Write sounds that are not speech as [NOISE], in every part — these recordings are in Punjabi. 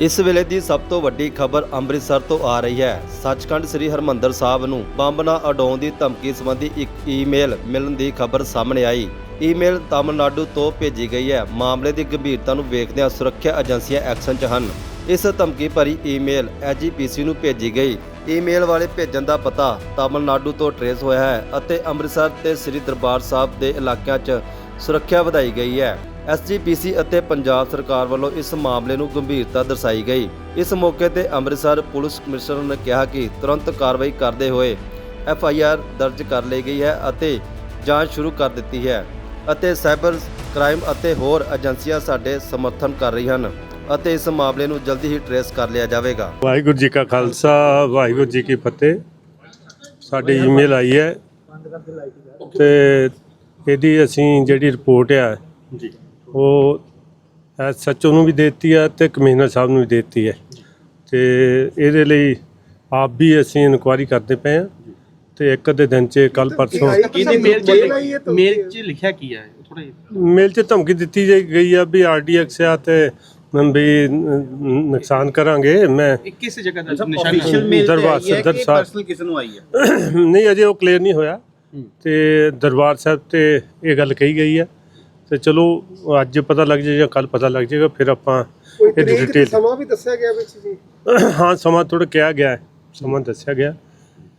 ਇਸ ਵੇਲੇ ਦੀ ਸਭ ਤੋਂ ਵੱਡੀ ਖਬਰ ਅੰਮ੍ਰਿਤਸਰ ਤੋਂ ਆ ਰਹੀ ਹੈ। ਸੱਚਖੰਡ ਸ੍ਰੀ ਹਰਮੰਦਰ ਸਾਹਿਬ ਨੂੰ ਬੰਬ ਨਾ ਉਡਾਉਣ ਦੀ ਧਮਕੀ ਸੰਬੰਧੀ ਇੱਕ ਈਮੇਲ ਮਿਲਣ ਦੀ ਖਬਰ ਸਾਹਮਣੇ ਆਈ। ਈਮੇਲ ਤਾਮਿਲਨਾਡੂ ਤੋਂ ਭੇਜੀ ਗਈ ਹੈ। ਮਾਮਲੇ ਦੀ ਗੰਭੀਰਤਾ ਨੂੰ ਵੇਖਦਿਆਂ ਸੁਰੱਖਿਆ ਏਜੰਸੀਆਂ ਐਕਸ਼ਨ 'ਚ ਹਨ। ਇਸ ਧਮਕੀ ਭਰੀ ਈਮੇਲ ਐਜੀਪੀਸੀ ਨੂੰ ਭੇਜੀ ਗਈ। ਈਮੇਲ ਵਾਲੇ ਭੇਜਣ ਦਾ ਪਤਾ ਤਾਮਿਲਨਾਡੂ ਤੋਂ ਟਰੇਸ ਹੋਇਆ ਹੈ ਅਤੇ ਅੰਮ੍ਰਿਤਸਰ ਤੇ ਸ੍ਰੀ ਦਰਬਾਰ ਸਾਹਿਬ ਦੇ ਇਲਾਕਿਆਂ 'ਚ ਸੁਰੱਖਿਆ ਵਧਾਈ ਗਈ ਹੈ। ਐਸਜੀਪੀਸੀ ਅਤੇ ਪੰਜਾਬ ਸਰਕਾਰ ਵੱਲੋਂ ਇਸ ਮਾਮਲੇ ਨੂੰ ਗੰਭੀਰਤਾ ਦਰਸਾਈ ਗਈ। ਇਸ ਮੌਕੇ ਤੇ ਅੰਮ੍ਰਿਤਸਰ ਪੁਲਿਸ ਕਮਿਸ਼ਨਰ ਨੇ ਕਿਹਾ ਕਿ ਤੁਰੰਤ ਕਾਰਵਾਈ ਕਰਦੇ ਹੋਏ ਐਫਆਈਆਰ ਦਰਜ ਕਰ ਲਈ ਗਈ ਹੈ ਅਤੇ ਜਾਂਚ ਸ਼ੁਰੂ ਕਰ ਦਿੱਤੀ ਹੈ ਅਤੇ ਸਾਈਬਰ ਕ੍ਰਾਈਮ ਅਤੇ ਹੋਰ ਏਜੰਸੀਆਂ ਸਾਡੇ ਸਮਰਥਨ ਕਰ ਰਹੀ ਹਨ ਅਤੇ ਇਸ ਮਾਮਲੇ ਨੂੰ ਜਲਦੀ ਹੀ ਟਰੇਸ ਕਰ ਲਿਆ ਜਾਵੇਗਾ। ਵਾਹਿਗੁਰੂ ਜੀ ਕਾ ਖਾਲਸਾ ਵਾਹਿਗੁਰੂ ਜੀ ਕੀ ਫਤਿਹ। ਸਾਡੀ ਈਮੇਲ ਆਈ ਹੈ ਤੇ ਇਹਦੀ ਅਸੀਂ ਜਿਹੜੀ ਰਿਪੋਰਟ ਆ ਜੀ। ਉਹ ਸੱਚੋ ਨੂੰ ਵੀ ਦਿੱਤੀ ਹੈ ਤੇ ਕਮਿਸ਼ਨਰ ਸਾਹਿਬ ਨੂੰ ਵੀ ਦਿੱਤੀ ਹੈ। ਤੇ ਇਹਦੇ ਲਈ ਆਪ ਵੀ ਅਸੀਂ ਇਨਕੁਆਇਰੀ ਕਰਦੇ ਪਏ ਹਾਂ ਤੇ ਇੱਕ ਅੱਧੇ ਦਿਨ ਚ ਕੱਲ ਪਰਸੋਂ ਕਿਹਦੀ ਮੇਲ ਚ ਮੇਲ ਚ ਲਿਖਿਆ ਕੀ ਹੈ ਥੋੜਾ ਮੇਲ ਚ ਧਮਕੀ ਦਿੱਤੀ ਜਾਈ ਗਈ ਆ ਵੀ ਆਰਡੀਐਕਸ ਆ ਤੇ ਵੀ ਨ- ਨੁਕਸਾਨ ਕਰਾਂਗੇ। ਮੈਂ ਕਿਸ ਜਗ੍ਹਾ ਦਾ ਅਫੀਸ਼ੀਅਲ ਨਿਸ਼ਾਨ ਮੇਲ ਦਰਬਾਰ ਸਦਰ ਕਿ ਸਾਹਿਬ। ਪਰਸਨਲ ਕਿਸ ਨੂੰ ਆਈ ਹੈ? [COUGHS] ਨਹੀਂ ਅਜੇ ਉਹ ਕਲੀਅਰ ਨਹੀਂ ਹੋਇਆ। ਤੇ ਦਰਬਾਰ ਸਾਹਿਬ ਤੇ ਇਹ ਗੱਲ ਕਹੀ ਗਈ ਹੈ। ਤੇ ਚਲੋ ਅੱਜ ਪਤਾ ਲੱਗ ਜਾਏ ਜਾਂ ਕੱਲ ਪਤਾ ਲੱਗ ਜਾਏਗਾ ਫਿਰ ਆਪਾਂ ਕੋਈ ਇਹਦੀ ਤਰੀਕ ਤੇ ਡਿਟੇਲ ਸਮਾਂ ਵੀ ਦੱਸਿਆ ਗਿਆ ਵਿੱਚ ਜੀ? [COUGHS] ਹਾਂ ਸਮਾਂ ਥੋੜਾ ਕਿਹਾ ਗਿਆ ਹੈ ਸਮਾਂ ਦੱਸਿਆ ਗਿਆ।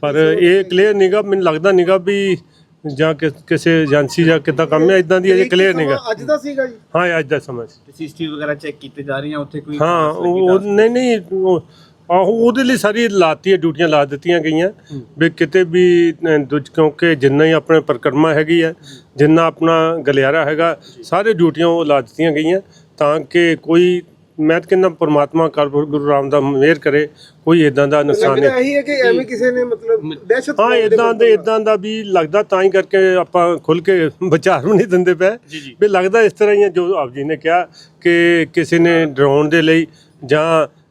ਪਰ ਇਹ ਕਲੀਅਰ ਨਹੀਂਗਾ ਮੈਨੂੰ ਲੱਗਦਾ ਨਹੀਂਗਾ ਵੀ ਜਾਂ ਕਿ- ਕਿਸੇ ਏਜੰਸੀ ਜਾਂ ਕਿੱਦਾਂ ਕੰਮ ਹੈ ਇਦਾਂ ਦੀ ਅਜੇ ਤਰੀਕ ਤੇ ਕਲੀਅਰ ਸਮਾਂ ਨਹੀਂਗਾ ਅੱਜ ਦਾ ਸੀਗਾ ਜੀ? ਹਾਂ ਅੱਜ ਦਾ ਸਮਾਂ ਸੀ। ਸੀਸੀਟੀਵੀ ਵਗੈਰਾ ਚੈੱਕ ਕੀਤੇ ਜਾ ਰਹੀਆਂ ਉੱਥੇ ਕੋਈ ਹਾਂ ਉਹ ਨਹੀਂ ਨਹੀਂ ਉਹ- ਆਹੋ ਉਹਦੇ ਲਈ ਸਾਰੀ ਲਾਤੀ ਹੈ ਡਿਊਟੀਆਂ ਲਾ ਦਿੱਤੀਆਂ ਗਈਆਂ ਵੀ ਕਿਤੇ ਵੀ ਦੂਜ ਕਿਉਂਕਿ ਜਿੰਨਾ ਹੀ ਆਪਣੇ ਪਰਿਕਰਮਾ ਹੈਗੀ ਹੈ ਜਿੰਨਾ ਆਪਣਾ ਗਲਿਆਰਾ ਹੈਗਾ ਸਾਰੇ ਡਿਊਟੀਆਂ ਉਹ ਲਾ ਦਿੱਤੀਆਂ ਗਈਆਂ ਤਾਂ ਕਿ ਕੋਈ ਮੈਂ ਤਾਂ ਕਹਿੰਦਾ ਪਰਮਾਤਮਾ ਕਰ ਗੁਰੂ ਰਾਮ ਦਾ ਮਿਹਰ ਕਰੇ ਕੋਈ ਇਦਾਂ ਦਾ ਨੁਕਸਾਨ ਨਹੀਂ ਇਹੀ ਹੈ ਕਿ ਐਵੇਂ ਕਿਸੇ ਨੇ ਮਤਲਬ ਦਹਿਸ਼ਤ ਹਾਂ ਇਦਾਂ ਦੇ ਇਦਾਂ ਦਾ ਵੀ ਲੱਗਦਾ ਤਾਂ ਹੀ ਕਰਕੇ ਆਪਾਂ ਖੁੱਲ ਕੇ ਵਿਚਾਰ ਵੀ ਨਹੀਂ ਦਿੰਦੇ ਪਏ। ਵੀ ਲੱਗਦਾ ਇਸ ਤਰ੍ਹਾਂ ਹੀ ਹੈ ਜੋ ਆਪ ਜੀ ਨੇ ਕਿਹਾ ਕਿ ਕਿਸੇ ਨੇ ਡਰਾਉਣ ਦੇ ਲਈ ਜਾਂ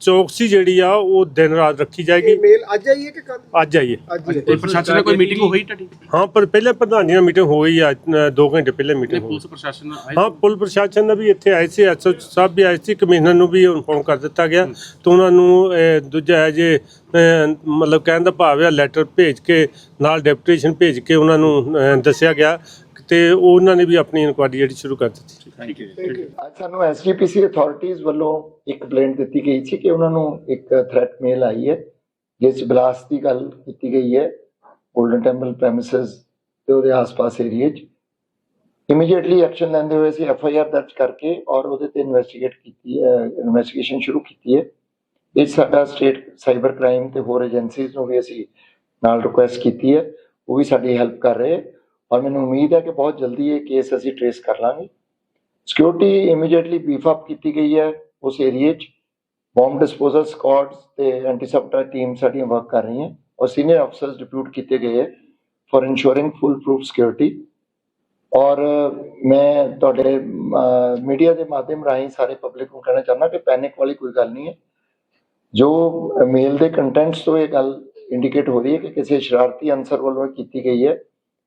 ਚੌਕਸੀ ਜਿਹੜੀ ਆ ਉਹ ਦਿਨ ਰਾਤ ਰੱਖੀ ਜਾਏਗੀ। ਇਹ ਮੇਲ ਅੱਜ ਆਈ ਹੈ ਕਿ ਕੱਲ ਅੱਜ ਆਈਏ ਅੱਜ ਹੀ ਹੈ। ਤੇ ਪ੍ਰਸ਼ਾਸਨ ਨਾਲ ਕੋਈ ਮੀਟਿੰਗ ਹੋਈ ਤੁਹਾਡੀ? ਹਾਂ ਪਰ ਪਹਿਲੇ ਪ੍ਰਧਾਨ ਨਾਲ ਮੀਟਿੰਗ ਹੋ ਗਈ ਆ ਅ, ਦੋ ਘੰਟੇ ਪਹਿਲੇ ਮੀਟਿੰਗ ਹੋ ਗਈ। ਪੁਲਿਸ ਪ੍ਰਸ਼ਾਸਨ ਆਏ ਹਾਂ ਪੁਲ ਪ੍ਰਸ਼ਾਸਨ ਦਾ ਵੀ ਇੱਥੇ ਆਏ ਸੀ ਐਸਓ ਸਾਹਿਬ ਵੀ ਆਏ ਸੀ ਕਮਿਸ਼ਨਰ ਨੂੰ ਵੀ ਇਨਫੋਰਮ ਕਰ ਦਿੱਤਾ ਗਿਆ। ਤੇ ਉਹਨਾਂ ਨੂੰ ਅਹ, ਦੂਜਾ ਹੈ ਜੇ ਅਹ, ਮਤਲਬ ਕਹਿਣ ਦਾ ਭਾਵ ਹੈ ਲੈਟਰ ਭੇਜ ਕੇ ਨਾਲ ਡੈਪੂਟੇਸ਼ਨ ਭੇਜ ਕੇ ਉਹਨਾਂ ਨੂੰ ਅਹ, ਦੱਸਿਆ ਗਿਆ। ਤੇ ਉਹਨਾਂ ਨੇ ਵੀ ਆਪਣੀ ਇਨਕੁਆਇਰੀ ਜਿਹੜੀ ਸ਼ੁਰੂ ਕਰ ਦਿੱਤੀ। Thank you. ਅੱਜ ਸਾਨੂੰ ਐਸਜੀਪੀਸੀ ਅਥਾਰਟੀਆਂ ਵੱਲੋਂ ਇੱਕ ਕੰਪਲੇਂਟ ਦਿੱਤੀ ਗਈ ਸੀ ਕਿ ਉਹਨਾਂ ਨੂੰ ਇੱਕ ਥ੍ਰੈਟ ਮੇਲ ਆਈ ਹੈ ਜਿਸ 'ਚ ਬਲਾਸਟ ਦੀ ਗੱਲ ਕੀਤੀ ਗਈ ਹੈ ਗੋਲਡਨ ਟੈਂਪਲ ਪ੍ਰੈਮਿਸਸ ਤੇ ਉਹਦੇ ਆਸ-ਪਾਸ ਏਰੀਏ 'ਚ। ਇਮੀਡੀਏਟਲੀ ਐਕਸ਼ਨ ਲੈਂਦੇ ਹੋਏ ਅਸੀਂ ਐਫਆਈਆਰ ਦਰਜ ਕਰਕੇ ਔਰ ਉਹਦੇ ਤੇ ਇਨਵੈਸਟੀਗੇਟ ਕੀਤੀ ਹੈ ਇਨਵੈਸਟੀਗੇਸ਼ਨ ਸ਼ੁਰੂ ਕੀਤੀ ਹੈ। ਇਹ ਸਾਡਾ ਸਟੇਟ ਸਾਈਬਰ ਕ੍ਰਾਈਮ ਤੇ ਹੋਰ ਏਜੰਸੀਜ਼ ਨੂੰ ਵੀ ਅਸੀਂ ਨਾਲ ਰਿਕੁਐਸਟ ਕੀਤੀ ਹੈ ਉਹ ਵੀ ਸਾਡੀ ਹੈਲਪ ਕਰ ਰਹੇ ਹੈ ਔਰ ਮੈਨੂੰ ਉਮੀਦ ਹੈ ਕਿ ਬਹੁਤ ਜਲਦੀ ਇਹ ਕੇਸ ਅਸੀਂ ਟ੍ਰੇਸ ਕਰ ਲਾਂਗੇ ਸਿਕਿਉਰਿਟੀ ਇਮੀਡੀਏਟਲੀ ਬੀਫ ਅਪ ਕੀਤੀ ਗਈ ਹੈ ਉਸ ਏਰੀਏ 'ਚ। ਬੰਬ ਡਿਸਪੋਜ਼ਲ ਸਕੁਆਡਸ ਤੇ ਐਂਟੀ ਸਬਟਰ ਟੀਮ ਸਾਡੀਆਂ ਵਰਕ ਕਰ ਰਹੀਆਂ। ਔਰ ਸੀਨੀਅਰ ਅਫਸਰਸ ਡਿਪਿਊਟ ਕੀਤੇ ਗਏ ਹੈ for ensuring foolproof security ਔਰ ਮੈਂ ਤੁਹਾਡੇ ਮੀਡੀਆ ਦੇ ਮਾਧਿਅਮ ਰਾਹੀਂ ਸਾਰੇ ਪਬਲਿਕ ਨੂੰ ਕਹਿਣਾ ਚਾਹੁੰਦਾ ਕਿ ਪੈਨਿਕ ਵਾਲੀ ਕੋਈ ਗੱਲ ਨਹੀਂ ਹੈ। ਜੋ ਮੇਲ ਦੇ ਕੰਟੈਂਟਸ ਤੋਂ ਇਹ ਗੱਲ ਇੰਡੀਕੇਟ ਹੋ ਰਹੀ ਹੈ ਕਿ ਕਿਸੇ ਸ਼ਰਾਰਤੀ ਅਨਸਰ ਵੱਲੋਂ ਇਹ ਕੀਤੀ ਗਈ ਹੈ।